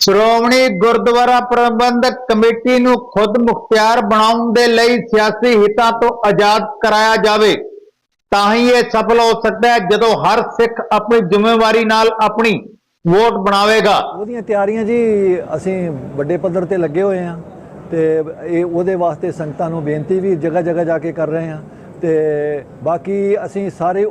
Shiromani Gurdwara Prabandhak committee ਨੂੰ ਖੁਦ ਮੁਖਤਿਆਰ ਬਣਾਉਣ ਦੇ ਲਈ ਸਿਆਸੀ ਹਿੱਤਾਂ ਤੋਂ ਆਜ਼ਾਦ ਕਰਾਇਆ ਜਾਵੇ, ਤਾਂ ਹੀ ਇਹ ਸਫਲ ਹੋ ਸਕਦਾ ਹੈ ਜਦੋਂ ਹਰ ਸਿੱਖ ਆਪਣੀ ਜ਼ਿੰਮੇਵਾਰੀ ਨਾਲ ਆਪਣੀ ਵੋਟ ਬਣਾਵੇਗਾ। ਉਹਦੀਆਂ ਤਿਆਰੀਆਂ ਜੀ, ਅਸੀਂ ਵੱਡੇ ਪੱਧਰ ਤੇ ਲੱਗੇ ਹੋਏ ਆ ਤੇ ਇਹ ਉਹਦੇ ਵਾਸਤੇ ਸੰਗਤਾਂ ਨੂੰ ਬੇਨਤੀ ਵੀ ਜਗ੍ਹਾ ਜਗ੍ਹਾ ਜਾ ਕੇ ਕਰ ਰਹੇ ਆ ਤੇ ਬਾਕੀ ਅਸੀਂ ਸਾਰੇ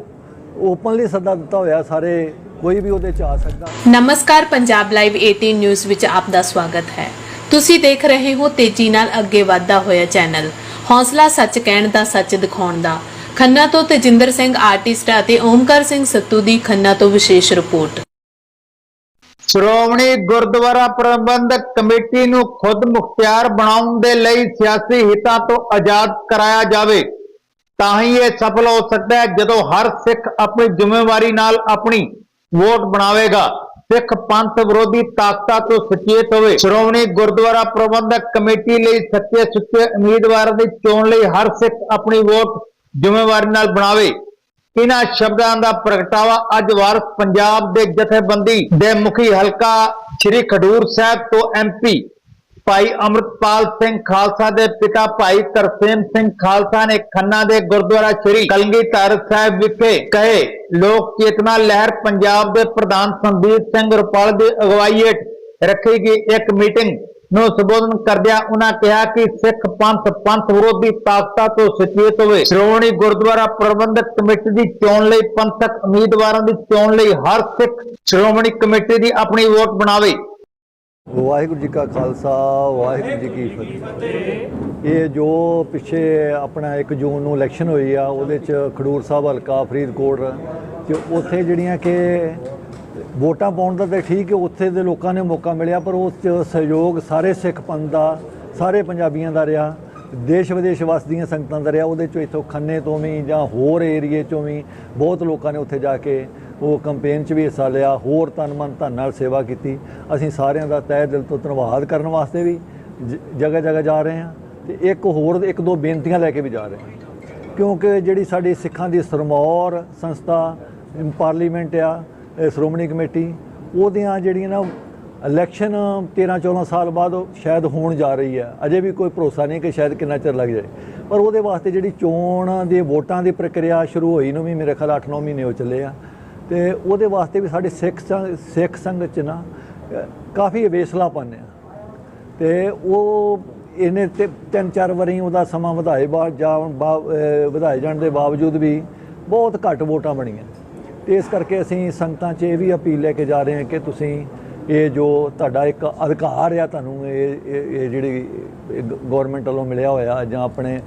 ਓਪਨਲੀ ਸੱਦਾ ਦਿੱਤਾ ਹੋਇਆ ਸਾਰੇ ਕੋਈ ਵੀ ਉਹਦੇ ਚ ਆ ਸਕਦਾ। ਨਮਸਕਾਰ ਪੰਜਾਬ ਲਾਈਵ 18 ਨਿਊਜ਼ ਵਿੱਚ ਆਪ ਦਾ ਸਵਾਗਤ ਹੈ। ਤੁਸੀਂ ਦੇਖ ਰਹੇ ਹੋ ਤੇਜ਼ੀ ਨਾਲ ਅੱਗੇ ਵਧਦਾ ਹੋਇਆ ਚੈਨਲ। ਹੌਸਲਾ ਸੱਚ ਕਹਿਣ ਦਾ ਸੱਚ ਦਿਖਾਉਣ ਦਾ। ਖੰਨਾ ਤੋਂ ਤੇਜਿੰਦਰ ਸਿੰਘ ਆਰਟਿਸਟ ਅਤੇ ਓਮਕਾਰ ਸਿੰਘ ਸੱਤੂ ਦੀ ਖੰਨਾ ਤੋਂ ਵਿਸ਼ੇਸ਼ ਰਿਪੋਰਟ। ਸ਼੍ਰੋਮਣੀ ਗੁਰਦੁਆਰਾ ਪ੍ਰਬੰਧਕ ਕਮੇਟੀ ਨੂੰ ਖੁਦ ਮੁਖਤਿਆਰ ਬਣਾਉਣ ਦੇ ਲਈ ਸਿਆਸੀ ਹਿੱਤਾਂ ਤੋਂ ਆਜ਼ਾਦ ਕਰਾਇਆ ਜਾਵੇ ਤਾਂ ਹੀ ਇਹ ਸਫਲ ਹੋ ਸਕਦਾ ਹੈ ਜਦੋਂ ਹਰ ਸਿੱਖ ਆਪਣੀ ਜ਼ਿੰਮੇਵਾਰੀ ਨਾਲ ਆਪਣੀ ਵੋਟ ਬਣਾਵੇਗਾ। ਸਿੱਖ ਪੰਥ ਵਿਰੋਧੀ ਤਾਕਤਾਂ ਤੋਂ ਸੁਚੇਤ ਹੋਵੇ। ਸ਼੍ਰੋਮਣੀ ਗੁਰਦੁਆਰਾ ਪ੍ਰਬੰਧਕ ਕਮੇਟੀ ਲਈ ਸੱਚੇ ਸੁੱਚੇ ਉਮੀਦਵਾਰਾਂ ਦੀ ਚੋਣ ਲਈ ਹਰ ਸਿੱਖ ਆਪਣੀ ਵੋਟ ਜ਼ਿੰਮੇਵਾਰੀ ਨਾਲ ਬਣਾਵੇ। ਇਹਨਾਂ ਸ਼ਬਦਾਂ ਦਾ ਪ੍ਰਗਟਾਵਾ ਅੱਜ ਵਾਰਸ ਪੰਜਾਬ ਦੇ ਜਥੇਬੰਦੀ ਦੇ ਮੁਖੀ ਹਲਕਾ ਸ੍ਰੀ ਖਡੂਰ ਸਾਹਿਬ ਤੋਂ ਐਮਪੀ ਭਾਈ ਅਮਰਤਪਾਲ ਸਿੰਘ ਖਾਲਸਾ ਦੇ ਪਿਤਾ ਭਾਈ ਤਰਸੇਮ ਸਿੰਘ ਖਾਲਸਾ ਨੇ ਖੰਨਾ ਦੇ ਗੁਰਦੁਆਰਾ ਸ੍ਰੀ ਕਲਗੀਧਰ ਸਾਹਿਬ ਵਿਖੇ ਕਹੇ, ਲੋਕ ਚੇਤਨਾ ਲਹਿਰ ਪੰਜਾਬ ਦੇ ਪ੍ਰਧਾਨ ਸੰਦੀਪ ਸਿੰਘ ਰੁਪਾਲ ਦੀ ਅਗਵਾਈ ਹੇਠ ਰੱਖੀ ਗਈ ਇੱਕ ਮੀਟਿੰਗ ਨੂੰ ਸੰਬੋਧਨ ਕਰਦਿਆਂ ਉਹਨਾਂ ਕਿਹਾ ਕਿ ਸਿੱਖ ਪੰਥ ਪੰਥ ਵਿਰੋਧੀ ਤਾਕਤਾਂ ਤੋਂ ਸੁਚੇਤ ਹੋਵੇ। ਸ਼੍ਰੋਮਣੀ ਗੁਰਦੁਆਰਾ ਪ੍ਰਬੰਧਕ ਕਮੇਟੀ ਦੀ ਚੋਣ ਲਈ ਪੰਥਕ ਉਮੀਦਵਾਰਾਂ ਦੀ ਚੋਣ ਲਈ ਹਰ ਸਿੱਖ ਸ਼੍ਰੋਮਣੀ ਕਮੇਟੀ ਦੀ ਆਪਣੀ ਵੋਟ ਬਣਾਵੇ। ਵਾਹਿਗੁਰੂ ਜੀ ਕਾ ਖਾਲਸਾ, ਵਾਹਿਗੁਰੂ ਜੀ ਕੀ ਫਤਿਹ। ਇਹ ਜੋ ਪਿੱਛੇ ਆਪਣਾ 1 ਜੂਨ ਨੂੰ ਇਲੈਕਸ਼ਨ ਹੋਈ ਆ, ਉਹਦੇ ਚ ਖਡੂਰ ਸਾਹਿਬ ਹਲਕਾ ਫਰੀਦਕੋਟ ਤੇ ਉੱਥੇ ਜਿਹੜੀਆਂ ਕਿ ਵੋਟਾਂ ਪਾਉਣ ਦਾ ਤਾਂ ਠੀਕ ਹੈ, ਉੱਥੇ ਦੇ ਲੋਕਾਂ ਨੇ ਮੌਕਾ ਮਿਲਿਆ, ਪਰ ਉਸ ਚ ਸਹਿਯੋਗ ਸਾਰੇ ਸਿੱਖ ਪੰਥ ਦਾ, ਸਾਰੇ ਪੰਜਾਬੀਆਂ ਦਾ ਰਿਹਾ, ਦੇਸ਼ ਵਿਦੇਸ਼ ਵਸਦੀਆਂ ਸੰਗਤਾਂ ਦਾ ਰਿਹਾ, ਉਹਦੇ ਚੋਂ ਇਥੋਂ ਖੰਨੇ ਤੋਂ ਵੀ ਜਾਂ ਹੋਰ ਏਰੀਏ ਚੋਂ ਵੀ ਬਹੁਤ ਲੋਕਾਂ ਨੇ ਉੱਥੇ ਜਾ ਕੇ ਉਹ ਕੈਂਪੇਨ 'ਚ ਵੀ ਹਿੱਸਾ ਲਿਆ, ਹੋਰ ਤਨ ਮਨ ਧਨ ਨਾਲ ਸੇਵਾ ਕੀਤੀ। ਅਸੀਂ ਸਾਰਿਆਂ ਦਾ ਤਹਿ ਦਿਲ ਤੋਂ ਧੰਨਵਾਦ ਕਰਨ ਵਾਸਤੇ ਵੀ ਜਗ੍ਹਾ ਜਗ੍ਹਾ ਜਾ ਰਹੇ ਹਾਂ ਤੇ ਇੱਕ ਹੋਰ, ਇੱਕ ਦੋ ਬੇਨਤੀਆਂ ਲੈ ਕੇ ਵੀ ਜਾ ਰਹੇ ਹਾਂ। ਕਿਉਂਕਿ ਜਿਹੜੀ ਸਾਡੀ ਸਿੱਖਾਂ ਦੀ ਸਰਮੌਰ ਸੰਸਥਾ ਪਾਰਲੀਮੈਂਟ ਆ ਸ਼੍ਰੋਮਣੀ ਕਮੇਟੀ, ਉਹਦੀਆਂ ਜਿਹੜੀਆਂ ਨਾ ਇਲੈਕਸ਼ਨ 13 14 ਸਾਲ ਬਾਅਦ ਸ਼ਾਇਦ ਹੋਣ ਜਾ ਰਹੀ ਹੈ। ਅਜੇ ਵੀ ਕੋਈ ਭਰੋਸਾ ਨਹੀਂ ਕਿ ਸ਼ਾਇਦ ਕਿੰਨਾ ਚਿਰ ਲੱਗ ਜਾਏ। ਪਰ ਉਹਦੇ ਵਾਸਤੇ ਜਿਹੜੀ ਚੋਣ ਦੇ ਵੋਟਾਂ ਦੀ ਪ੍ਰਕਿਰਿਆ ਸ਼ੁਰੂ ਹੋਈ ਨੂੰ ਵੀ ਮੇਰੇ ਖਿਆਲ 8-9 ਮਹੀਨੇ ਹੋ ਚੱਲੇ ਆ। ਤੇ ਉਹਦੇ ਵਾਸਤੇ ਵੀ ਸਾਡੇ ਸਿੱਖ ਸੰਗ- ਸਿੱਖ ਸੰਗਤ ਚ ਨਾ, ਕਾਫੀ ਅਵੇਸਲਾ ਪਾਉਂਦੇ ਆ। ਤੇ ਉਹ ਇਹਨੇ ਤੇ ਤਿੰਨ ਚਾਰ ਵਾਰੀ ਉਹਦਾ ਸਮਾਂ ਵਧਾਏ ਬਾਅਦ ਜਾਂ ਵਧਾਏ ਜਾਣ ਦੇ ਬਾਵਜੂਦ ਵੀ ਬਹੁਤ ਘੱਟ ਵੋਟਾਂ ਬਣੀਆਂ। ਤੇ ਇਸ ਕਰਕੇ ਅਸੀਂ ਸੰਗਤਾਂ 'ਚ ਇਹ ਵੀ ਅਪੀਲ ਲੈ ਕੇ ਜਾ ਰਹੇ ਹਾਂ ਕਿ ਤੁਸੀਂ ਇਹ ਜੋ ਤੁਹਾਡਾ ਇੱਕ ਅਧਿਕਾਰ ਆ ਤੁਹਾਨੂੰ, ਇਹ ਇਹ ਜਿਹੜੀ ਗਵਰਨਮੈਂਟ ਵੱਲੋਂ ਮਿਲਿਆ ਹੋਇਆ ਜਾਂ ਆਪਣੇ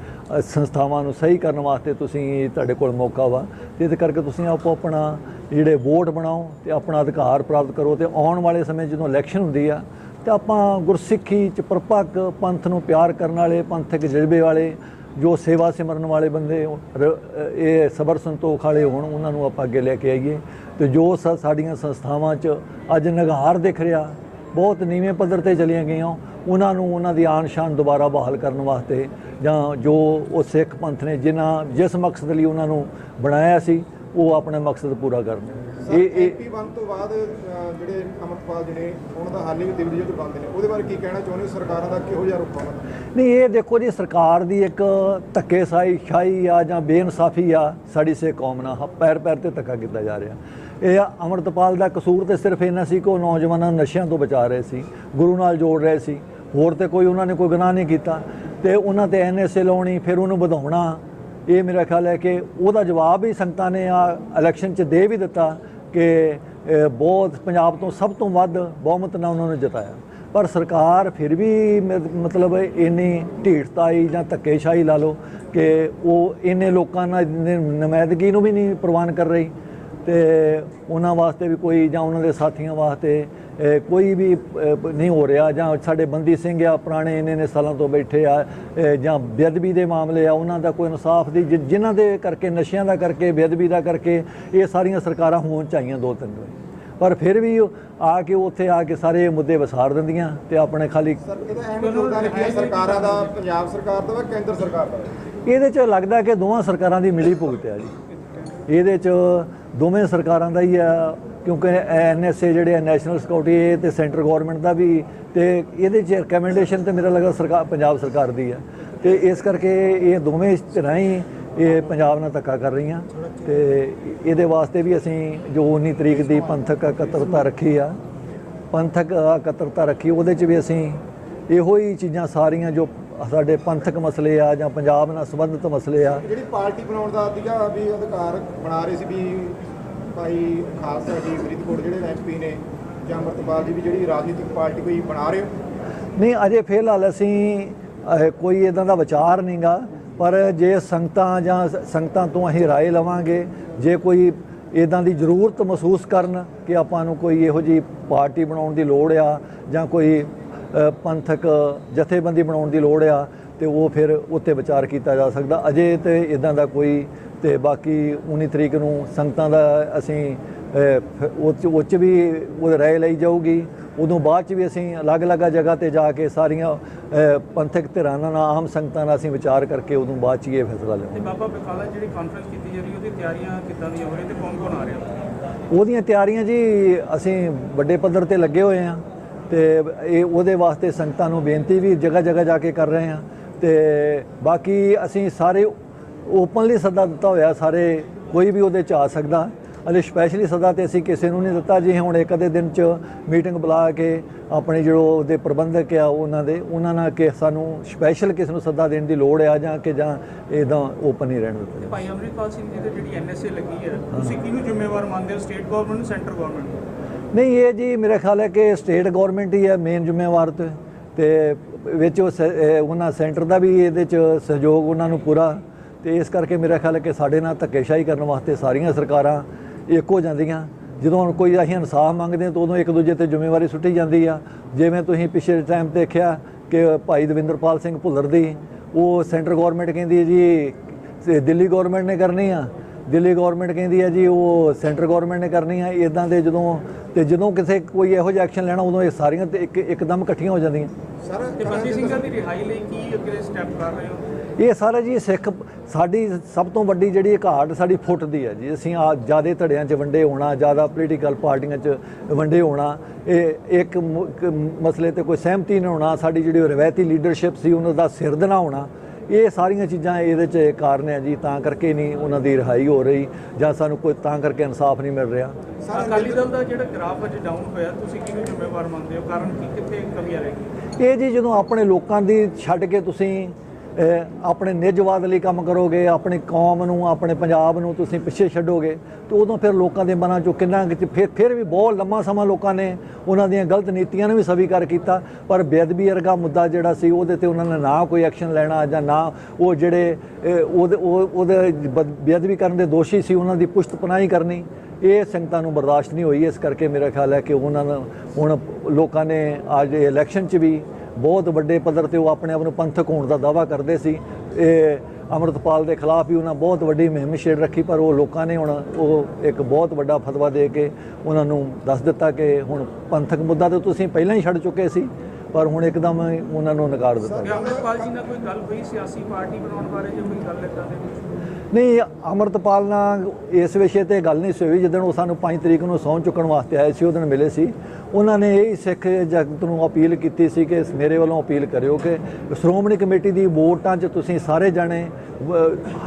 ਸੰਸਥਾਵਾਂ ਨੂੰ ਸਹੀ ਕਰਨ ਵਾਸਤੇ ਤੁਸੀਂ ਤੁਹਾਡੇ ਕੋਲ ਮੌਕਾ ਵਾ, ਤੇ ਇਹਦੇ ਕਰਕੇ ਤੁਸੀਂ ਆਪੋ ਆਪਣਾ ਜਿਹੜੇ ਵੋਟ ਬਣਾਓ ਤੇ ਆਪਣਾ ਅਧਿਕਾਰ ਪ੍ਰਾਪਤ ਕਰੋ ਤੇ ਆਉਣ ਵਾਲੇ ਸਮੇਂ ਜਦੋਂ ਇਲੈਕਸ਼ਨ ਹੁੰਦੀ ਆ, ਤੇ ਆਪਾਂ ਗੁਰਸਿੱਖੀ ਚ ਪਰਪੱਕ ਪੰਥ ਨੂੰ ਪਿਆਰ ਕਰਨ ਵਾਲੇ, ਪੰਥਕ ਜਜ਼ਬੇ ਵਾਲੇ, ਜੋ ਸੇਵਾ ਸਿਮਰਨ ਵਾਲੇ ਬੰਦੇ ਰ- ਇਹ ਸਬਰ ਸੰਤੋਖ ਵਾਲੇ ਹੋਣ, ਉਹਨਾਂ ਨੂੰ ਆਪਾਂ ਅੱਗੇ ਲੈ ਕੇ ਆਈਏ। ਤੇ ਜੋ ਸਾ- ਸਾਡੀਆਂ ਸੰਸਥਾਵਾਂ 'ਚ ਅੱਜ ਨਗਾਰ ਦਿਖ ਰਿਹਾ, ਬਹੁਤ ਨੀਵੇਂ ਪੱਧਰ ਤੇ ਚਲੀਆਂ ਗਈਆਂ, ਉਹਨਾਂ ਨੂੰ ਉਹਨਾਂ ਦੀ ਆਨ ਸ਼ਾਨ ਦੁਬਾਰਾ ਬਹਾਲ ਕਰਨ ਵਾਸਤੇ ਜਾਂ ਜੋ ਉਹ ਸਿੱਖ ਪੰਥ ਨੇ, ਜਿਨ੍ਹਾਂ, ਜਿਸ ਮਕਸਦ ਲਈ ਉਹਨਾਂ ਨੂੰ ਬਣਾਇਆ ਸੀ ਉਹ ਆਪਣਾ ਮਕਸਦ ਪੂਰਾ ਕਰਨ ਇਹ ਇਹ ਐਮਪੀ ਬਣ ਤੋਂ ਬਾਅਦ ਜਿਹੜੇ ਅਮਰਪਾਲ ਜੀ ਨੇ ਉਹਨਾਂ ਦਾ ਹਾਲੇ ਵੀ ਦਿਵਜੀਤ ਚ ਬੰਦ ਨੇ। ਉਹਦੇ ਬਾਰੇ ਕੀ ਕਹਿਣਾ ਚਾਹੁੰਦੇ ਹੋ? ਸਰਕਾਰਾਂ ਦਾ ਕਿਹੋ ਜਿਹਾ ਰੁਖ ਹੋਣਾ ਨਹੀਂ ਇਹ ਦੇਖੋ ਜੀ ਸਰਕਾਰ ਦੀ ਇੱਕ ਧੱਕੇਸ਼ਾਹੀ ਸ਼ਾਹੀ ਆ ਜਾਂ ਬੇਇਨਸਾਫੀ ਆ ਸਾਡੀ ਸੇ ਕੌਮ ਨਾਲ ਪੈਰ ਪੈਰ ਤੇ ਧੱਕਾ ਕੀਤਾ ਜਾ ਰਿਹਾ। ਇਹ ਅਮਰਤਪਾਲ ਦਾ ਕਸੂਰ ਤੇ ਸਿਰਫ ਇਹਨਾਂ ਸੀ ਕਿ ਉਹ ਨੌਜਵਾਨਾਂ ਨੂੰ ਨਸ਼ਿਆਂ ਤੋਂ ਬਚਾ ਰਹੇ ਸੀ ਗੁਰੂ ਨਾਲ ਜੋੜ ਰਹੇ ਸੀ। ਹੋਰ ਤੇ ਕੋਈ ਉਹਨਾਂ ਨੇ ਕੋਈ ਗੁਨਾਹ ਨਹੀਂ ਕੀਤਾ। ਤੇ ਉਹਨਾਂ ਤੇ ਐਨਐਸਏ ਲਾਉਣੀ ਫਿਰ ਉਹਨੂੰ ਵਧਾਉਣਾ ਇਹ ਮੇਰਾ ਖਿਆਲ ਹੈ ਕਿ ਉਹਦਾ ਜਵਾਬ ਹੀ ਸੰਗਤਾਂ ਨੇ ਆ ਇਲੈਕਸ਼ਨ 'ਚ ਦੇ ਵੀ ਦਿੱਤਾ ਕਿ ਬਹੁਤ ਪੰਜਾਬ ਤੋਂ ਸਭ ਤੋਂ ਵੱਧ ਬਹੁਮਤ ਨਾਲ ਉਹਨਾਂ ਨੇ ਜਿਤਾਇਆ। ਪਰ ਸਰਕਾਰ ਫਿਰ ਵੀ ਮਤਲਬ ਇੰਨੀ ਢੀਠਤਾਈ ਜਾਂ ਧੱਕੇਸ਼ਾਹੀ ਲਾ ਲਓ ਕਿ ਉਹ ਇੰਨੇ ਲੋਕਾਂ ਨਾਲ ਨ- ਨੁਮਾਇੰਦਗੀ ਨੂੰ ਵੀ ਨਹੀਂ ਪ੍ਰਵਾਨ ਕਰ ਰਹੀ ਤੇ ਉਹਨਾਂ ਵਾਸਤੇ ਵੀ ਕੋਈ ਜਾਂ ਉਹਨਾਂ ਦੇ ਸਾਥੀਆਂ ਵਾਸਤੇ ਕੋਈ ਵੀ ਨਹੀਂ ਹੋ ਰਿਹਾ ਜਾਂ ਸਾਡੇ ਬੰਦੀ ਸਿੰਘ ਆ ਪੁਰਾਣੇ ਇੰਨੇ ਨੇ ਸਾਲਾਂ ਤੋਂ ਬੈਠੇ ਆ ਜਾਂ ਬੇਅਦਬੀ ਦੇ ਮਾਮਲੇ ਆ ਉਹਨਾਂ ਦਾ ਕੋਈ ਇਨਸਾਫ ਦੀ ਜਿਨ੍ਹਾਂ ਦੇ ਕਰਕੇ ਨਸ਼ਿਆਂ ਦਾ ਕਰਕੇ ਬੇਅਦਬੀ ਦਾ ਕਰਕੇ ਇਹ ਸਾਰੀਆਂ ਸਰਕਾਰਾਂ ਹੋਣ ਚਾਹੀਆਂ ਦੋ ਤਿੰਨ ਵਾਰੀ। ਪਰ ਫਿਰ ਵੀ ਆ ਕੇ ਉੱਥੇ ਆ ਕੇ ਸਾਰੇ ਮੁੱਦੇ ਵਿਸਾਰ ਦਿੰਦੀਆਂ ਤੇ ਆਪਣੇ ਖਾਲੀ ਸਰਕਾਰਾਂ ਦਾ ਪੰਜਾਬ ਸਰਕਾਰ ਦਾ ਵਾ ਕੇਂਦਰ ਸਰਕਾਰ ਦਾ? ਇਹਦੇ 'ਚ ਲੱਗਦਾ ਕਿ ਦੋਵਾਂ ਸਰਕਾਰਾਂ ਦੀ ਮਿਲੀ ਭੁਗਤ ਹੈ ਜੀ। ਇਹਦੇ 'ਚ ਦੋਵੇਂ ਸਰਕਾਰਾਂ ਦਾ ਹੀ ਆ ਕਿਉਂਕਿ ਐਨਐਸਏ ਜਿਹੜੇ ਆ ਨੈਸ਼ਨਲ ਸਿਕਿਉਰਿਟੀ ਇਹ ਤੇ ਸੈਂਟਰ ਗਵਰਨਮੈਂਟ ਦਾ ਵੀ ਤੇ ਇਹਦੇ 'ਚ ਰეკਮੈਂਡੇਸ਼ਨ ਤੇ ਮੇਰਾ ਲੱਗਦਾ ਸਰਕਾਰ, ਪੰਜਾਬ ਸਰਕਾਰ ਦੀ ਆ। ਤੇ ਇਸ ਕਰਕੇ ਇਹ ਦੋਵੇਂ ਧਿਰਾਂ ਹੀ ਇਹ ਪੰਜਾਬ ਨਾਲ ਧੱਕਾ ਕਰ ਰਹੀਆਂ। ਤੇ ਇਹਦੇ ਵਾਸਤੇ ਵੀ ਅਸੀਂ ਜੋ 19 ਤਰੀਕ ਦੀ ਪੰਥਕ ਇਕੱਤਰਤਾ ਰੱਖੀ ਆ, ਪੰਥਕ ਇਕੱਤਰਤਾ ਰੱਖੀ, ਉਹਦੇ 'ਚ ਵੀ ਅਸੀਂ ਇਹੋ ਹੀ ਚੀਜ਼ਾਂ ਸਾਰੀਆਂ ਜੋ ਸਾਡੇ ਪੰਥਕ ਮਸਲੇ ਆ ਜਾਂ ਪੰਜਾਬ ਨਾਲ ਸੰਬੰਧਿਤ ਮਸਲੇ ਆ। ਜਿਹੜੀ ਪਾਰਟੀ ਬਣਾਉਣ ਦਾ ਸੀਗਾ ਵੀ ਅਧਿਕਾਰ ਬਣਾ ਰਹੇ ਸੀ ਵੀ ਭਾਈ ਖਾਲਸਾ ਜੀ, ਫਰੀਦਕੋਟ ਜਿਹੜੇ ਐਮਪੀ ਨੇ ਜਾਂ ਅੰਮ੍ਰਿਤਪਾਲ ਜੀ ਵੀ ਜਿਹੜੀ ਰਾਜਨੀਤਿਕ ਪਾਰਟੀ ਕੋਈ ਬਣਾ ਰਹੇ ਹੋ? ਨਹੀਂ, ਅਜੇ ਫਿਲਹਾਲ ਅਸੀਂ ਕੋਈ ਇਦਾਂ ਦਾ ਵਿਚਾਰ ਨਹੀਂਗਾ, ਪਰ ਜੇ ਸੰਗਤਾਂ ਜਾਂ ਸੰਗਤਾਂ ਤੋਂ ਅਸੀਂ ਰਾਏ ਲਵਾਂਗੇ, ਜੇ ਕੋਈ ਇਦਾਂ ਦੀ ਜ਼ਰੂਰਤ ਮਹਿਸੂਸ ਕਰਨ ਕਿ ਆਪਾਂ ਨੂੰ ਕੋਈ ਇਹੋ ਜੀ ਪਾਰਟੀ ਬਣਾਉਣ ਦੀ ਲੋੜ ਆ ਜਾਂ ਕੋਈ ਪੰਥਕ ਜਥੇਬੰਦੀ ਬਣਾਉਣ ਦੀ ਲੋੜ ਆ, ਤੇ ਉਹ ਫਿਰ ਉੱਤੇ ਵਿਚਾਰ ਕੀਤਾ ਜਾ ਸਕਦਾ। ਅਜੇ ਤੇ ਇਦਾਂ ਦਾ ਕੋਈ ਤੇ ਬਾਕੀ 19 ਤਰੀਕ ਨੂੰ ਸੰਗਤਾਂ ਦਾ ਅਸੀਂ ਉਹ 'ਚ ਵੀ ਉਹ ਰਾਏ ਲਈ ਜਾਊਗੀ। ਉਦੋਂ ਬਾਅਦ ਚ ਵੀ ਅਸੀਂ ਅਲੱਗ-ਅਲੱਗ ਜਗ੍ਹਾ ਤੇ ਜਾ ਕੇ ਸਾਰੀਆਂ ਪੰਥਕ ਧਿਰਾਂ ਨਾਲ ਆਮ ਸੰਗਤਾਂ ਨਾਲ ਅਸੀਂ ਵਿਚਾਰ ਕਰਕੇ ਉਦੋਂ ਬਾਅਦ ਚ ਇਹ ਫੈਸਲਾ ਤੇ ਲਵਾਂਗੇ ਬਾਬਾ ਬਕਾਲਾ ਜਿਹੜੀ ਕਾਨਫਰੰਸ ਕੀਤੀ ਜਾ ਰਹੀ ਉਹਦੀ ਤਿਆਰੀਆਂ ਕਿੱਦਾਂ ਦੀਆਂ ਹੋ ਰਹੀਆਂ ਤੇ ਕੌਣ ਕੌਣ ਆ ਰਿਹਾ? ਉਹਦੀਆਂ ਤਿਆਰੀਆਂ ਜੀ ਅਸੀਂ ਵੱਡੇ ਪੱਧਰ ਤੇ ਲੱਗੇ ਹੋਏ ਹਾਂ ਤੇ ਇਹ ਉਹਦੇ ਵਾਸਤੇ ਸੰਗਤਾਂ ਨੂੰ ਬੇਨਤੀ ਵੀ ਜਗ੍ਹਾ ਜਗ੍ਹਾ ਜਾ ਕੇ ਕਰ ਰਹੇ ਹਾਂ ਤੇ ਬਾਕੀ ਅਸੀਂ ਸਾਰੇ ਓਪਨਲੀ ਸੱਦਾ ਦਿੱਤਾ ਹੋਇਆ ਸਾਰੇ ਕੋਈ ਵੀ ਉਹਦੇ ਚ ਆ ਸਕਦਾ। ਅਲੇ ਸਪੈਸ਼ਲੀ ਸੱਦਾ ਤੇ ਅਸੀਂ ਕਿਸੇ ਨੂੰ ਨਹੀਂ ਦਿੱਤਾ ਜੀ। ਹੁਣ ਇੱਕ ਅੱਧੇ ਦਿਨ ਚ ਮੀਟਿੰਗ ਬੁਲਾ ਕੇ ਆਪਣੇ ਜਿਹੜੇ ਉਹਦੇ ਪ੍ਰਬੰਧਕ ਆ ਉਹਨਾਂ ਦੇ ਉਹਨਾਂ ਨਾਲ ਕਿ ਸਾਨੂੰ ਸਪੈਸ਼ਲ ਕਿਸੇ ਨੂੰ ਸੱਦਾ ਦੇਣ ਦੀ ਲੋੜ ਆ ਜਾਂ ਕਿ ਜਾਂ ਇਦਾਂ ਓਪਨ ਹੀ ਰਹਿਣ ਦਿੱਤਾ ਤੇ ਭਾਈ ਅਮਰਿਤਪਾਲ ਸਿੰਘ ਜੀ ਦੀ ਜਿਹੜੀ ਐਨਐਸਏ ਲੱਗੀ ਹੈ। ਤੁਸੀਂ ਕਿਹਨੂੰ ਜ਼ਿੰਮੇਵਾਰ ਮੰਨਦੇ ਹੋ? ਸਟੇਟ ਗਵਰਨਮੈਂਟ ਸੈਂਟਰ ਗਵਰਨਮੈਂਟ ਨਹੀਂ ਇਹ ਜੀ ਮੇਰੇ ਖਿਆਲ ਹੈ ਕਿ ਸਟੇਟ ਗਵਰਨਮੈਂਟ ਹੀ ਹੈ ਮੇਨ ਜ਼ਿੰਮੇਵਾਰ ਤੇ ਤੇ ਵਿੱਚ ਉਹਨਾਂ ਸੈਂਟਰ ਦਾ ਵੀ ਇਹਦੇ ਚ ਸਹਿਯੋਗ ਉਹਨਾਂ ਨੂੰ ਪੂਰਾ ਤੇ ਇਸ ਕਰਕੇ ਮੇਰਾ ਖਿਆਲ ਹੈ ਕਿ ਸਾਡੇ ਨਾਲ ਧੱਕੇਸ਼ਾਹੀ ਕਰਨ ਵਾਸਤੇ ਸਾਰੀਆਂ ਸਰਕਾਰਾਂ ਇੱਕ ਹੋ ਜਾਂਦੀਆਂ। ਜਦੋਂ ਹੁਣ ਕੋਈ ਅਸੀਂ ਇਨਸਾਫ ਮੰਗਦੇ ਹਾਂ ਤਾਂ ਉਦੋਂ ਇੱਕ ਦੂਜੇ ਤੇ ਜ਼ਿੰਮੇਵਾਰੀ ਸੁੱਟੀ ਜਾਂਦੀ ਆ। ਜਿਵੇਂ ਤੁਸੀਂ ਪਿਛਲੇ ਟਾਈਮ ਤੇ ਦੇਖਿਆ ਕਿ ਭਾਈ ਦਵਿੰਦਰਪਾਲ ਸਿੰਘ ਭੁੱਲਰ ਦੀ ਉਹ ਸੈਂਟਰ ਗਵਰਨਮੈਂਟ ਕਹਿੰਦੀ ਹੈ ਜੀ ਦਿੱਲੀ ਗਵਰਨਮੈਂਟ ਨੇ ਕਰਨੀ ਆ। ਦਿੱਲੀ ਗਵਰਨਮੈਂਟ ਕਹਿੰਦੀ ਹੈ ਜੀ ਉਹ ਸੈਂਟਰ ਗਵਰਨਮੈਂਟ ਨੇ ਕਰਨੀ ਆ। ਇਦਾਂ ਦੇ ਜਦੋਂ ਤੇ ਜਦੋਂ ਕਿਸੇ ਕੋਈ ਇਹੋ ਜਿਹਾ ਐਕਸ਼ਨ ਲੈਣਾ ਉਦੋਂ ਇਹ ਸਾਰੀਆਂ ਤੇ ਇੱਕ ਇੱਕਦਮ ਇਕੱਠੀਆਂ ਹੋ ਜਾਂਦੀਆਂ। ਸਰ ਤੇ ਬੰਦੀ ਸਿੰਘਾਂ ਦੀ ਰਿਹਾਈ ਲਈ ਕੀ ਅੱਗੇ ਸਟੈਪ ਕਰ ਰਹੇ ਹੋ? ਇਹ ਸਾਰਾ ਜੀ ਸਿੱਖ ਸਾਡੀ ਸਭ ਤੋਂ ਵੱਡੀ ਜਿਹੜੀ ਘਾਟ ਸਾਡੀ ਫੁੱਟ ਦੀ ਹੈ ਜੀ। ਅਸੀਂ ਆ ਜਿਆਦੇ ਧੜਿਆਂ 'ਚ ਵੰਡੇ ਹੋਣਾ ਜ਼ਿਆਦਾ ਪੋਲੀਟੀਕਲ ਪਾਰਟੀਆਂ 'ਚ ਵੰਡੇ ਹੋਣਾ ਇਹ ਇੱਕ ਮਸਲੇ ਤੇ ਕੋਈ ਸਹਿਮਤੀ ਨਾ ਹੋਣਾ ਸਾਡੀ ਜਿਹੜੀ ਰਵਾਇਤੀ ਲੀਡਰਸ਼ਿਪ ਸੀ ਉਹਨਾਂ ਦਾ ਸਿਰਦਣਾ ਹੋਣਾ ਇਹ ਸਾਰੀਆਂ ਚੀਜ਼ਾਂ ਇਹਦੇ 'ਚ ਕਾਰਨ ਹੈ ਜੀ। ਤਾਂ ਕਰਕੇ ਨਹੀਂ ਉਹਨਾਂ ਦੀ ਰਿਹਾਈ ਹੋ ਰਹੀ ਜਾਂ ਸਾਨੂੰ ਕੋਈ ਤਾਂ ਕਰਕੇ ਇਨਸਾਫ ਨਹੀਂ ਮਿਲ ਰਿਹਾ। ਅਕਾਲੀ ਦਲ ਦਾ ਜਿਹੜਾ ਗ੍ਰਾਫ ਅੱਜ ਡਾਊਨ ਹੋਇਆ ਤੁਸੀਂ ਕਿਹਨੂੰ ਜ਼ਿੰਮੇਵਾਰ ਮੰਨਦੇ ਹੋ? ਕਾਰਨ ਕੀ ਕਿੱਥੇ ਕਮੀਆਂ ਰਹਿ ਗਈਆਂ? ਇਹ ਜੀ ਜਦੋਂ ਆਪਣੇ ਲੋਕਾਂ ਦੀ ਛੱਡ ਕੇ ਤੁਸੀਂ ਆਪਣੇ ਨਿੱਜਵਾਦ ਲਈ ਕੰਮ ਕਰੋਗੇ, ਆਪਣੀ ਕੌਮ ਨੂੰ, ਆਪਣੇ ਪੰਜਾਬ ਨੂੰ ਤੁਸੀਂ ਪਿੱਛੇ ਛੱਡੋਗੇ, ਤੇ ਉਦੋਂ ਫਿਰ ਲੋਕਾਂ ਦੇ ਮਨਾਂ 'ਚੋਂ ਕਿੰਨਾ ਕੁ ਫਿਰ ਫਿਰ ਵੀ ਬਹੁਤ ਲੰਮਾ ਸਮਾਂ ਲੋਕਾਂ ਨੇ ਉਹਨਾਂ ਦੀਆਂ ਗਲਤ ਨੀਤੀਆਂ ਨੂੰ ਵੀ ਸਵੀਕਾਰ ਕੀਤਾ, ਪਰ ਬੇਅਦਬੀ ਵਰਗਾ ਮੁੱਦਾ ਜਿਹੜਾ ਸੀ, ਉਹਦੇ ਤੇ ਉਹਨਾਂ ਨੇ ਨਾ ਕੋਈ ਐਕਸ਼ਨ ਲੈਣਾ ਜਾਂ ਨਾ ਉਹ ਜਿਹੜੇ ਉਹਦੇ ਉਹ- ਉਹਦੇ ਬਦ- ਬੇਅਦਬੀ ਕਰਨ ਦੇ ਦੋਸ਼ੀ ਸੀ, ਉਹਨਾਂ ਦੀ ਪੁਸ਼ਤ ਪਨਾਹੀ ਕਰਨੀ, ਇਹ ਸੰਗਤਾਂ ਨੂੰ ਬਰਦਾਸ਼ਤ ਨਹੀਂ ਹੋਈ। ਇਸ ਕਰਕੇ ਮੇਰਾ ਖਿਆਲ ਹੈ ਕਿ ਉਹਨਾਂ ਨੂੰ ਹੁਣ ਲੋਕਾਂ ਨੇ ਅੱਜ ਇਲੈਕਸ਼ਨ 'ਚ ਵੀ ਬਹੁਤ ਵੱਡੇ ਪੱਧਰ ਤੇ ਉਹ ਆਪਣੇ ਆਪ ਨੂੰ ਪੰਥਕ ਹੋਣ ਦਾ ਦਾਵਾ ਕਰਦੇ ਸੀ। ਇਹ ਅਮਰਤਪਾਲ ਦੇ ਖਿਲਾਫ ਵੀ ਉਹਨਾਂ ਬਹੁਤ ਵੱਡੀ ਮੁਹਿੰਮ ਛੇੜ ਰੱਖੀ, ਪਰ ਉਹ ਲੋਕਾਂ ਨੇ ਹੁਣ ਉਹ ਇੱਕ ਬਹੁਤ ਵੱਡਾ ਫਤਵਾ ਦੇ ਕੇ ਉਹਨਾਂ ਨੂੰ ਦੱਸ ਦਿੱਤਾ ਕਿ ਹੁਣ ਪੰਥਕ ਮੁੱਦਾ ਤੇ ਤੁਸੀਂ ਪਹਿਲਾਂ ਹੀ ਛੱਡ ਚੁੱਕੇ ਸੀ, ਪਰ ਹੁਣ ਇੱਕਦਮ ਉਹਨਾਂ ਨੂੰ ਨਕਾਰ ਦਿੱਤਾ ਕਿ ਜੀ ਨਾਲ ਕੋਈ ਗੱਲ ਹੋਈ? ਸਿਆਸੀ ਪਾਰਟੀ ਬਣਾਉਣ ਬਾਰੇ ਜੇ ਕੋਈ ਗੱਲ ਇਦਾਂ ਦੇ ਨਹੀਂ, ਅਮਰਤਪਾਲ ਨਾਲ ਇਸ ਵਿਸ਼ੇ ਤੇ ਗੱਲ ਨਹੀਂ ਸੀ ਹੋਈ। ਜਦੋਂ ਉਹ ਸਾਨੂੰ 5 ਤਰੀਕ ਨੂੰ ਸਹੁੰ ਚੁੱਕਣ ਵਾਸਤੇ ਆਏ ਸੀ ਉਹ ਦਿਨ ਮਿਲੇ ਸੀ। ਉਹਨਾਂ ਨੇ ਇਹ ਸਿੱਖ ਜਗਤ ਨੂੰ ਅਪੀਲ ਕੀਤੀ ਸੀ ਕਿ ਮੇਰੇ ਵੱਲੋਂ ਅਪੀਲ ਕਰਿਓ ਕਿ ਸ਼੍ਰੋਮਣੀ ਕਮੇਟੀ ਦੀ ਵੋਟਾਂ 'ਚ ਤੁਸੀਂ ਸਾਰੇ ਜਾਣੇ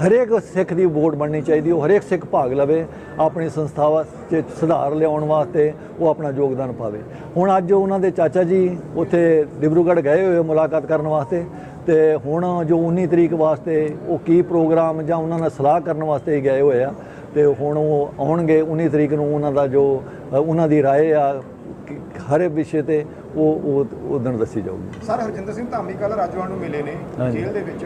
ਹਰੇਕ ਸਿੱਖ ਦੀ ਵੋਟ ਬਣਨੀ ਚਾਹੀਦੀ, ਉਹ ਹਰੇਕ ਸਿੱਖ ਭਾਗ ਲਵੇ, ਆਪਣੀ ਸੰਸਥਾਵਾਂ 'ਚ ਸੁਧਾਰ ਲਿਆਉਣ ਵਾਸਤੇ ਉਹ ਆਪਣਾ ਯੋਗਦਾਨ ਪਾਵੇ। ਹੁਣ ਅੱਜ ਉਹਨਾਂ ਦੇ ਚਾਚਾ ਜੀ ਉੱਥੇ ਡਿਬਰੂਗੜ੍ਹ ਗਏ ਹੋਏ ਮੁਲਾਕਾਤ ਕਰਨ ਵਾਸਤੇ। ਤੇ ਹੁਣ ਜੋ 19 ਤਰੀਕ ਵਾਸਤੇ ਉਹ ਕੀ ਪ੍ਰੋਗਰਾਮ ਜਾਂ ਉਹਨਾਂ ਨਾਲ ਸਲਾਹ ਕਰਨ ਵਾਸਤੇ ਹੀ ਗਏ ਹੋਏ ਆ ਤੇ ਹੁਣ ਉਹ ਆਉਣਗੇ 19 ਤਰੀਕ ਨੂੰ ਉਹਨਾਂ ਦਾ ਜੋ ਅ, ਉਹਨਾਂ ਦੀ رائے ਆ ਕਿ ਹਰੇ ਵਿਸ਼ੇ ਤੇ ਉਹ ਉਹ ਉਦੋਂ ਦੱਸੀ ਜਾਊਗੀ ਸਰ ਹਰਜਿੰਦਰ ਸਿੰਘ ਧਾਮੀ ਕੱਲ ਰਾਜਵਾਨ ਨੂੰ ਮਿਲੇ ਨੇ ਹਾਂਜੀ। ਜੇਲ੍ਹ ਦੇ ਵਿੱਚ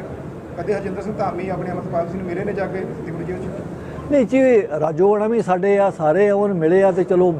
ਕਦੇ ਹਰਜਿੰਦਰ ਸਿੰਘ ਧਾਮੀ ਆਪਣੇ ਅਮਰਪਾਲ ਸਿੰਘ ਨੂੰ ਮਿਲੇ ਨੇ ਜਾ ਕੇ ਤਿਬੜੀ ਜੇਲ੍ਹ 'ਚ ਨਹੀਂ ਜੀ ਰਾਜੋਆਣਾ ਵੀ ਸਾਡੇ ਆ ਸਾਰੇ ਉਹ ਮਿਲੇ ਆ ਤੇ ਚਲੋ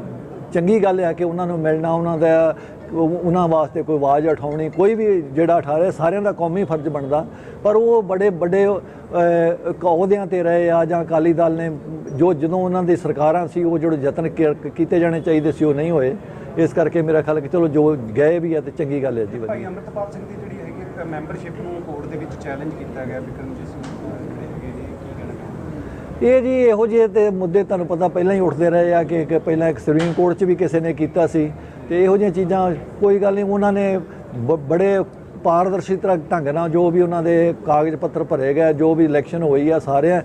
ਚੰਗੀ ਗੱਲ ਹੈ ਕਿ ਉਹਨਾਂ ਨੂੰ ਮਿਲਣਾ, ਉਹਨਾਂ ਦਾ ਉਹਨਾਂ ਵਾਸਤੇ ਕੋਈ ਆਵਾਜ਼ ਉਠਾਉਣੀ, ਕੋਈ ਵੀ ਜਿਹੜਾ ਉਠਾ ਰਿਹਾ, ਸਾਰਿਆਂ ਦਾ ਕੌਮੀ ਫਰਜ਼ ਬਣਦਾ। ਪਰ ਉਹ ਬੜੇ ਵੱਡੇ ਅਹੁਦਿਆਂ ਤੇ ਰਹੇ ਆ ਜਾਂ ਅਕਾਲੀ ਦਲ ਨੇ, ਜੋ ਜਦੋਂ ਉਹਨਾਂ ਦੀ ਸਰਕਾਰਾਂ ਸੀ, ਉਹ ਜਿਹੜੇ ਯਤਨ ਕੀਤੇ ਜਾਣੇ ਚਾਹੀਦੇ ਸੀ, ਉਹ ਨਹੀਂ ਹੋਏ। ਇਸ ਕਰਕੇ ਮੇਰਾ ਖਿਆਲ ਕਿ ਚਲੋ ਜੋ ਗਏ ਵੀ ਆ ਤੇ ਚੰਗੀ ਗੱਲ ਹੈ ਜੀ ਭਾਈ ਅੰਮ੍ਰਿਤਪਾਲ ਸਿੰਘ ਦੀ ਜਿਹੜੀ ਹੈਗੀ ਮੈਂਬਰਸ਼ਿਪ ਨੂੰ ਕੋਰਟ ਦੇ ਵਿੱਚ ਚੈਲੰਜ ਕੀਤਾ ਗਿਆ ਵਿਕਰਮਜੀਤ ਸਿੰਘ ਜਿਹੜੇ ਹੈਗੇ ਜੀ ਕੀ ਕਹਿਣਾ ਚਾਹੁੰਦੇ ਇਹ ਜੀ ਇਹੋ ਜਿਹੇ ਤੇ ਮੁੱਦੇ ਤੁਹਾਨੂੰ ਪਤਾ ਪਹਿਲਾਂ ਹੀ ਉੱਠਦੇ ਰਹੇ ਆ ਕਿ ਪਹਿਲਾਂ ਇੱਕ ਸੁਪਰੀਮ ਕੋਰਟ 'ਚ ਵੀ ਕਿਸੇ ਨੇ ਕੀਤਾ ਸੀ ਤੇ ਇਹੋ ਜਿਹੀਆਂ ਚੀਜ਼ਾਂ ਕੋਈ ਗੱਲ ਨਹੀਂ, ਉਹਨਾਂ ਨੇ ਬ- ਬੜੇ ਪਾਰਦਰਸ਼ੀ ਢੰਗ ਨਾਲ ਜੋ ਵੀ ਉਹਨਾਂ ਦੇ ਕਾਗਜ਼ ਪੱਤਰ ਭਰੇ ਗਏ, ਜੋ ਵੀ ਇਲੈਕਸ਼ਨ ਹੋਈ ਆ ਸਾਰਿਆਂ,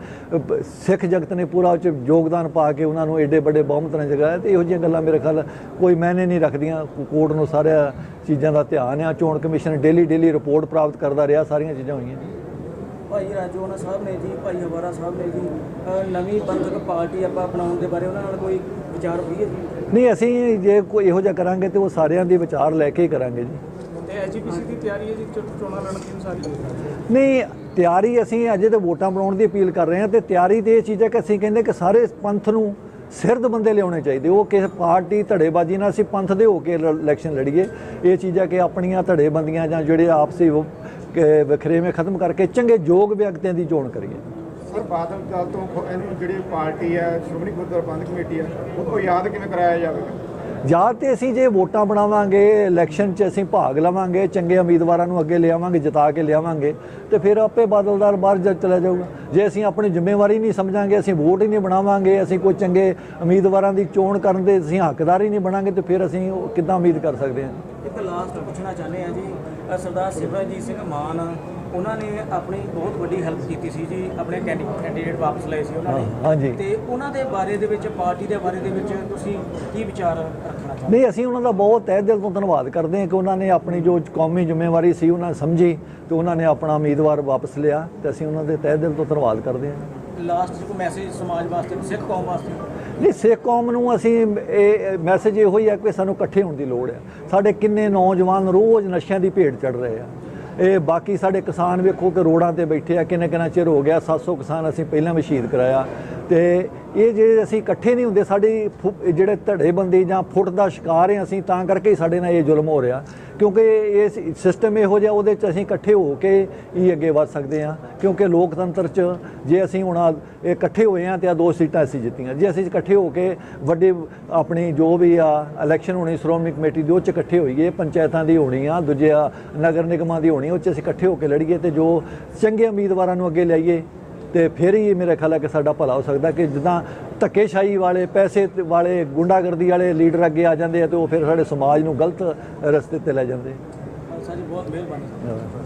ਸਿੱਖ ਜਗਤ ਨੇ ਪੂਰਾ ਉਹ ਯੋਗਦਾਨ ਪਾ ਕੇ ਉਹਨਾਂ ਨੂੰ ਏਡੇ ਵੱਡੇ ਬਹੁਮਤ ਨਾਲ ਜਗਾਇਆ ਤੇ ਇਹੋ ਜਿਹੀਆਂ ਗੱਲਾਂ ਮੇਰੇ ਖਿਆਲ ਕੋਈ ਮੈਨੇ ਨਹੀਂ ਰੱਖਦੀਆਂ ਕੋਰਟ ਨੂੰ ਸਾਰਿਆਂ ਚੀਜ਼ਾਂ ਦਾ ਧਿਆਨ ਆ, ਚੋਣ ਕਮਿਸ਼ਨ ਡੇਲੀ ਡੇਲੀ ਰਿਪੋਰਟ ਪ੍ਰਾਪਤ ਕਰਦਾ ਰਿਹਾ, ਸਾਰੀਆਂ ਚੀਜ਼ਾਂ ਹੋਈਆਂ। ਭਾਈ ਰਾਜੋਨਾ ਸਾਹਿਬ ਨੇ ਜੀ ਭਾਈ ਹਵਾਰਾ ਸਾਹਿਬ ਨੇ ਜੀ ਨਵੀਂ ਬੰਦਕ ਪਾਰਟੀ ਆਪਾਂ ਬਣਾਉਣ ਦੇ ਬਾਰੇ ਉਹਨਾਂ ਨਾਲ ਕੋਈ ਵਿਚਾਰ ਹੋਈ ਹੈ ਜੀ? ਨਹੀਂ ਅਸੀਂ ਜੇ ਕੋਈ ਇਹੋ ਜਿਹਾ ਕਰਾਂਗੇ ਤੇ ਉਹ ਸਾਰਿਆਂ ਦੇ ਵਿਚਾਰ ਲੈ ਕੇ ਕਰਾਂਗੇ ਜੀ। ਤੇ ਐਜੀਪੀਸੀ ਦੀ ਤਿਆਰੀ ਹੈ ਜੀ ਚੋਣਾਂ ਲੜਨ ਦੀ ਸਾਰੀ? ਨਹੀਂ ਤਿਆਰੀ ਅਸੀਂ ਅਜੇ ਤਾਂ ਵੋਟਾਂ ਬਣਾਉਣ ਦੀ ਅਪੀਲ ਕਰ ਰਹੇ ਹਾਂ ਤੇ ਤਿਆਰੀ ਤੇ ਇਹ ਚੀਜ਼ ਹੈ ਕਿ ਅਸੀਂ ਕਹਿੰਦੇ ਕਿ ਸਾਰੇ ਪੰਥ ਨੂੰ ਸਿਰਦ ਬੰਦੇ ਲਿਆਉਣੇ ਚਾਹੀਦੇ। ਉਹ ਕਿਸੇ ਪਾਰਟੀ ਧੜੇਬਾਜ਼ੀ ਨਾਲ ਅਸੀਂ ਪੰਥ ਦੇ ਹੋ ਕੇ ਇਲੈਕਸ਼ਨ ਲੜੀਏ। ਇਹ ਚੀਜ਼ਾਂ ਕਿ ਆਪਣੀਆਂ ਧੜੇਬੰਦੀਆਂ ਜਾਂ ਜਿਹੜੇ ਆਪਸੀ ਵਖਰੇਵੇਂ ਖਤਮ ਕਰਕੇ ਚੰਗੇ ਯੋਗ ਵਿਅਕਤੀਆਂ ਦੀ ਚੋਣ ਕਰੀਏ। ਸਰ, ਬਾਦਲ ਦਲ ਤੋਂ ਜਿਹੜੀ ਪਾਰਟੀ ਹੈ, ਸ਼੍ਰੋਮਣੀ ਗੁਰਦੁਆਰਾ ਪ੍ਰਬੰਧਕ ਕਮੇਟੀ ਹੈ ਉਹ ਯਾਦ ਕਿਵੇਂ ਕਰਾਇਆ ਜਾਵੇਗਾ? ਜਾਂ ਤੇ ਅਸੀਂ ਜੇ ਵੋਟਾਂ ਬਣਾਵਾਂਗੇ ਇਲੈਕਸ਼ਨ 'ਚ ਅਸੀਂ ਭਾਗ ਲਵਾਂਗੇ, ਚੰਗੇ ਉਮੀਦਵਾਰਾਂ ਨੂੰ ਅੱਗੇ ਲਿਆਵਾਂਗੇ, ਜਿਤਾ ਕੇ ਲਿਆਵਾਂਗੇ, ਤੇ ਫਿਰ ਆਪੇ ਬਾਦਲਦਾਰ ਬਾਹਰ ਜਾ ਚਲਾ ਜਾਊਗਾ। ਜੇ ਅਸੀਂ ਆਪਣੀ ਜ਼ਿੰਮੇਵਾਰੀ ਨਹੀਂ ਸਮਝਾਂਗੇ, ਅਸੀਂ ਵੋਟ ਹੀ ਨਹੀਂ ਬਣਾਵਾਂਗੇ, ਅਸੀਂ ਕੋਈ ਚੰਗੇ ਉਮੀਦਵਾਰਾਂ ਦੀ ਚੋਣ ਕਰਨ ਦੇ ਅਸੀਂ ਹੱਕਦਾਰ ਹੀ ਨਹੀਂ ਬਣਾਂਗੇ, ਤੇ ਫਿਰ ਅਸੀਂ ਕਿੱਦਾਂ ਉਮੀਦ ਕਰ ਸਕਦੇ ਹਾਂ? ਇੱਕ ਲਾਸਟ ਪੁੱਛਣਾ ਚਾਹੁੰਦੇ ਆ ਜੀ ਸਰਦਾਰ ਸਿਮਰਨਜੀਤ ਸਿੰਘ ਮਾਨ ਉਹਨਾਂ ਨੇ ਆਪਣੀ ਬਹੁਤ ਵੱਡੀ ਹੈਲਪ ਕੀਤੀ ਸੀ ਜੀ ਆਪਣੇ ਕੈਂਡੀ- ਕੈਂਡੀਡੇਟ ਵਾਪਸ ਲਏ ਸੀ ਉਹਨਾਂ ਨੇ। ਹਾਂਜੀ। ਤੇ ਉਹਨਾਂ ਦੇ ਬਾਰੇ ਦੇ ਵਿੱਚ ਪਾਰਟੀ ਦੇ ਬਾਰੇ ਦੇ ਵਿੱਚ ਤੁਸੀਂ ਕੀ ਵਿਚਾਰ ਰੱਖਣਾ ਚਾਹੁੰਦੇ ਨਹੀਂ ਅਸੀਂ ਉਹਨਾਂ ਦਾ ਬਹੁਤ ਤਹਿ ਦਿਲ ਤੋਂ ਧੰਨਵਾਦ ਕਰਦੇ ਹਾਂ ਕਿ ਉਹਨਾਂ ਨੇ ਆਪਣੀ ਜੋ ਕੌਮੀ ਜ਼ਿੰਮੇਵਾਰੀ ਸੀ ਉਹਨਾਂ ਸਮਝੀ ਤੇ ਉਹਨਾਂ ਨੇ ਆਪਣਾ ਉਮੀਦਵਾਰ ਵਾਪਸ ਲਿਆ ਤੇ ਅਸੀਂ ਉਹਨਾਂ ਦੇ ਤਹਿ ਦਿਲ ਤੋਂ ਧੰਨਵਾਦ ਕਰਦੇ ਹਾਂ। ਲਾਸਟ ਕੋਈ ਮੈਸੇਜ ਸਮਾਜ ਵਾਸਤੇ ਸਿੱਖ ਕੌਮ ਵਾਸਤੇ? ਨਹੀਂ ਸਿੱਖ ਕੌਮ ਨੂੰ ਅਸੀਂ ਇਹ ਮੈਸੇਜ ਇਹੋ ਹੀ ਹੈ ਕਿ ਸਾਨੂੰ ਇਕੱਠੇ ਹੋਣ ਦੀ ਲੋੜ ਹੈ। ਸਾਡੇ ਕਿੰਨੇ ਨੌਜਵਾਨ ਰੋਜ਼ ਨਸ਼ਿਆਂ ਦੀ ਭੇਟ ਚੜ ਰਹੇ ਆ। ਇਹ ਬਾਕੀ ਸਾਡੇ ਕਿਸਾਨ ਵੇਖੋ ਕਿ ਰੋਡਾਂ ਤੇ ਬੈਠੇ ਆ ਕਿੰਨੇ ਕਿੰਨਾ ਚਿਰ ਹੋ ਗਿਆ 700 ਕਿਸਾਨ ਅਸੀਂ ਪਹਿਲਾਂ ਵੀ ਸ਼ਹੀਦ ਕਰਾਇਆ। ਤੇ ਇਹ ਜਿਹੜੇ ਅਸੀਂ ਇਕੱਠੇ ਨਹੀਂ ਹੁੰਦੇ, ਸਾਡੀ ਫੁ- ਜਿਹੜੇ ਧੜੇਬੰਦੀ ਜਾਂ ਫੁੱਟ ਦਾ ਸ਼ਿਕਾਰ ਹਾਂ, ਅਸੀਂ ਤਾਂ ਕਰਕੇ ਹੀ ਸਾਡੇ ਨਾਲ ਇਹ ਜ਼ੁਲਮ ਹੋ ਰਿਹਾ। ਕਿਉਂਕਿ ਇਹ ਸਿਸਟਮ ਇਹੋ ਜਿਹਾ, ਉਹਦੇ 'ਚ ਅਸੀਂ ਇਕੱਠੇ ਹੋ ਕੇ ਹੀ ਅੱਗੇ ਵੱਧ ਸਕਦੇ ਹਾਂ। ਕਿਉਂਕਿ ਲੋਕਤੰਤਰ 'ਚ ਜੇ ਅਸੀਂ ਹੁਣ ਇਹ ਇਕੱਠੇ ਹੋਏ ਹਾਂ ਤੇ ਆ ਦੋ ਸੀਟਾਂ ਅਸੀਂ ਜਿੱਤੀਆਂ। ਜੇ ਅਸੀਂ ਇਕੱਠੇ ਹੋ ਕੇ ਵੱਡੇ, ਆਪਣੀ ਜੋ ਵੀ ਆ ਇਲੈਕਸ਼ਨ ਹੋਣੀ, ਸ਼੍ਰੋਮਣੀ ਕਮੇਟੀ ਦੀ, ਉਹ 'ਚ ਇਕੱਠੇ ਹੋਈਏ, ਪੰਚਾਇਤਾਂ ਦੀ ਹੋਣੀ ਆ, ਦੂਜੇ ਆ ਨਗਰ ਨਿਗਮਾਂ ਦੀ ਹੋਣੀ, ਉਹ 'ਚ ਅਸੀਂ ਇਕੱਠੇ ਹੋ ਕੇ ਲੜੀਏ ਤੇ ਜੋ ਚੰਗੇ ਉਮੀਦਵਾਰਾਂ ਨੂੰ ਅੱਗੇ ਲਿਆਈਏ ਤੇ ਫਿਰ ਹੀ ਮੇਰੇ ਖਿਆਲ ਹੈ ਕਿ ਸਾਡਾ ਭਲਾ ਹੋ ਸਕਦਾ ਕਿ ਜਿੱਦਾਂ ਧੱਕੇਸ਼ਾਹੀ ਵਾਲੇ ਪੈਸੇ ਵਾਲੇ ਗੁੰਡਾਗਰਦੀ ਵਾਲੇ ਲੀਡਰ ਅੱਗੇ ਆ ਜਾਂਦੇ ਆ ਤੇ ਉਹ ਫਿਰ ਸਾਡੇ ਸਮਾਜ ਨੂੰ ਗਲਤ ਰਸਤੇ ਤੇ ਲੈ ਜਾਂਦੇ ਸਾਡੀ ਬਹੁਤ ਮਿਹਰਬਾਨੀ।